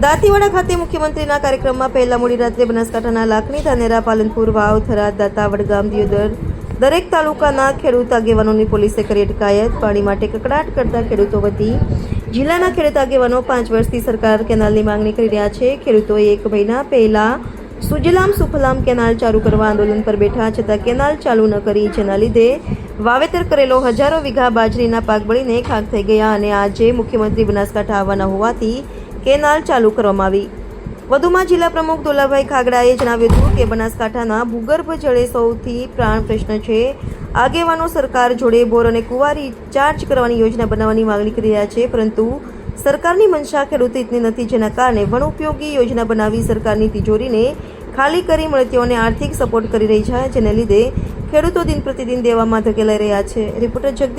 દાંતીવાડા ખાતે મુખ્યમંત્રીના કાર્યક્રમમાં પહેલા મોડી રાત્રે બનાસકાંઠાના લાખણી ધાનેરા, પાલનપુર, વાવ, થરાદ દાતા વડગામ દિયોદર દરેક તાલુકાના ખેડૂત આગેવાનોની પોલીસે કરી અટકાયત. પાણી માટે કકડાટ કરતા ખેડૂતો વતી જિલ્લાના ખેડૂત આગેવાનો પાંચ વર્ષથી સરકાર કેનાલની માંગણી કરી રહ્યા છે. ખેડૂતોએ એક મહિના પહેલા સુજલામ સુફલામ કેનાલ ચાલુ કરવા આંદોલન પર બેઠા, છતાં કેનાલ ચાલુ ન કરી. જેના લીધે વાવેતર કરેલો હજારો વીઘા બાજરીના પાક બળીને ખાક થઈ ગયા અને આજે મુખ્યમંત્રી બનાસકાંઠા આવવાના હોવાથી કેનાલ ચાલુ કરવામાં આવી. વધુમાં જિલ્લા પ્રમુખ દોલાભાઈ ખાગડાએ જણાવ્યું હતું કે બનાસકાંઠાના ભૂગર્ભ જળે સૌથી પ્રાણ પ્રશ્ન છે. આગેવાનો સરકાર જોડે બોર અને કુવારી ચાર્જ કરવાની યોજના બનાવવાની માંગણી કરી રહ્યા છે, પરંતુ સરકારની મનસા ખેડૂત હિતની નથી. જેના કારણે વન ઉપયોગી યોજના બનાવી સરકારની તિજોરીને ખાલી કરી મળતીઓને આર્થિક સપોર્ટ કરી રહી છે, જેને લીધે ખેડૂતો દિન પ્રતિદિન દેવામાં ધકેલાઈ રહ્યા છે. રિપોર્ટર જગદીશ